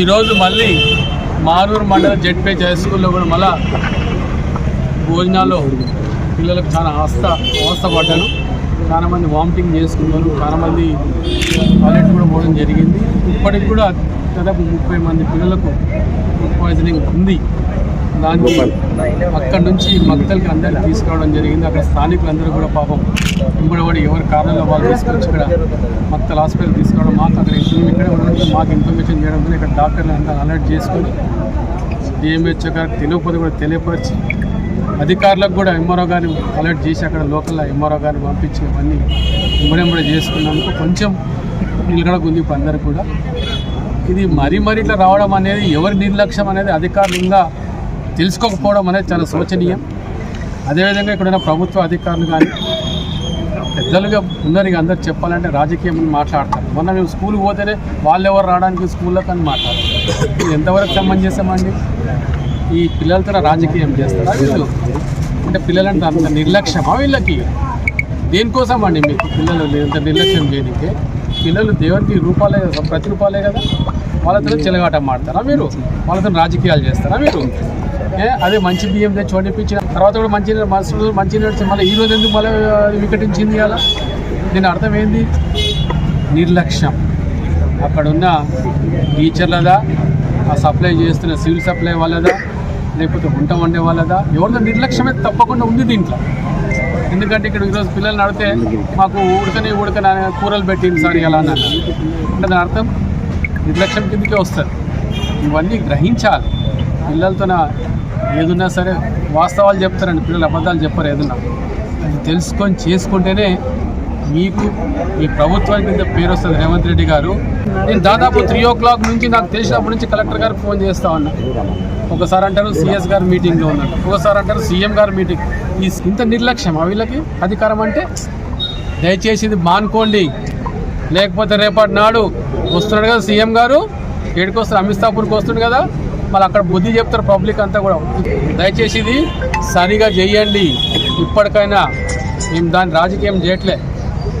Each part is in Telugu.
ఈరోజు మళ్ళీ మారూరు మండల జెడ్పేజ్ హై స్కూల్లో కూడా మళ్ళా భోజనాల్లో పిల్లలకు చాలా అవస్థ అవస్థ పడ్డాను చాలామంది వామిటింగ్ చేసుకున్నారు. చాలామంది టాయిలెట్ కూడా పోవడం జరిగింది. ఇప్పటికి కూడా దాదాపు ముప్పై మంది పిల్లలకు ఫుడ్ పాయిజనింగ్ ఉంది. దాన్ని అక్కడ నుంచి మక్తలకి అందరికీ తీసుకురావడం జరిగింది. అక్కడ స్థానికులందరూ కూడా పాపం ఇంబడబడి ఎవరి కారణంలో వాళ్ళు తీసుకొచ్చి ఇక్కడ మక్తల్ హాస్పిటల్ తీసుకురావడం మాకు అక్కడ ఇన్ఫర్మేషన్ ఇక్కడ ఉండడంతో మాకు ఇన్ఫర్మేషన్ చేయడంతో ఇక్కడ డాక్టర్లు అంతా అలర్ట్ చేసుకొని డిఎంహెచ్ఓ గారికి తెలియకపోతే కూడా తెలియపరిచి అధికారులకు కూడా ఎంఆర్ఓ గారిని అలర్ట్ చేసి అక్కడ లోకల్ ఎంఆర్ఓ గారిని పంపించి ఇవన్నీ ఇమ్మడెంబడి చేసుకున్నందుకు కొంచెం నిలకడగా ఉంది ఇప్పుడు అందరికి కూడా. ఇది మరీ మరీ ఇట్లా రావడం అనేది ఎవరి నిర్లక్ష్యం అనేది అధికారులు ఇంకా తెలుసుకోకపోవడం అనేది చాలా శోచనీయం. అదేవిధంగా ఇక్కడున్న ప్రభుత్వ అధికారులు కానీ పెద్దలుగా ఉన్నారు ఇక అందరు చెప్పాలంటే రాజకీయం మాట్లాడతారు. మొన్న మేము స్కూల్కి పోతేనే వాళ్ళు ఎవరు రావడానికి స్కూల్లో కానీ మాట్లాడతారు. ఎంతవరకు ఎంతవరకు సమంజసమండి ఈ పిల్లలతో రాజకీయం చేస్తారా? వీళ్ళు అంటే పిల్లలంటే అంత నిర్లక్ష్యమా వీళ్ళకి? దేనికోసం అండి మీకు పిల్లలు ఇంత నిర్లక్ష్యం చేయడానికి? పిల్లలు దేవునికి రూపాలే ప్రతి రూపాలే కదా? వాళ్ళతో చెలగాట మాడతారా మీరు? వాళ్ళతో రాజకీయాలు చేస్తారా మీరు? అదే మంచి బియ్యం తెచ్చి వండిపించిన. తర్వాత కూడా మంచి మనసు మంచి మళ్ళీ ఈ రోజు ఎందుకు మళ్ళీ వికటించింది అలా దీని అర్థం ఏంది? నిర్లక్ష్యం. అక్కడున్న టీచర్లదా ఆ సప్లై చేస్తున్న సివిల్ సప్లై వాళ్ళదా లేకపోతే వంట వండే వాళ్ళదా ఎవరిదో నిర్లక్ష్యమే తప్పకుండా ఉంది దీంట్లో. ఎందుకంటే ఇక్కడ ఈరోజు పిల్లల్ని అడిగితే మాకు ఉడకని ఉడకని కూరలు పెట్టింది సార్ ఎలా అన్నారు అంటే దాని అర్థం? నిర్లక్ష్యం కిందకే వస్తుంది. ఇవన్నీ గ్రహించాలి. పిల్లలతో ఏదున్నా సరే వాస్తవాలు చెప్తారండి పిల్లలు అబద్ధాలు చెప్పరు ఏదన్నా. అది తెలుసుకొని చేసుకుంటేనే మీకు మీ ప్రభుత్వానికి ఇంత పేరు వస్తుంది. రేవంత్ రెడ్డి గారు. నేను దాదాపు త్రీ ఓ క్లాక్ నుంచి నాకు తెలిసినప్పటి నుంచి కలెక్టర్ గారికి ఫోన్ చేస్తా ఉన్నా. ఒకసారి అంటారు సిఎస్ గారు మీటింగ్లో ఉన్నారు. ఒకసారి అంటారు సీఎం గారు మీటింగ్. ఈ ఇంత నిర్లక్ష్యం వీళ్ళకి? అధికారం అంటే? దయచేసి ఇది మానుకోండి. లేకపోతే రేపటి నాడు వస్తున్నాడు కదా సీఎం గారు. ఏడికి వస్తారు అమితాపూర్కి వస్తుంది కదా. మళ్ళీ అక్కడ బుద్ధి చెప్తారు పబ్లిక్ అంతా కూడా. దయచేసి ఇది సరిగా చేయండి. ఇప్పటికైనా మేము దాని రాజకీయం చేయట్లే.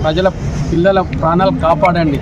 ప్రజల పిల్లల ప్రాణాలు కాపాడండి.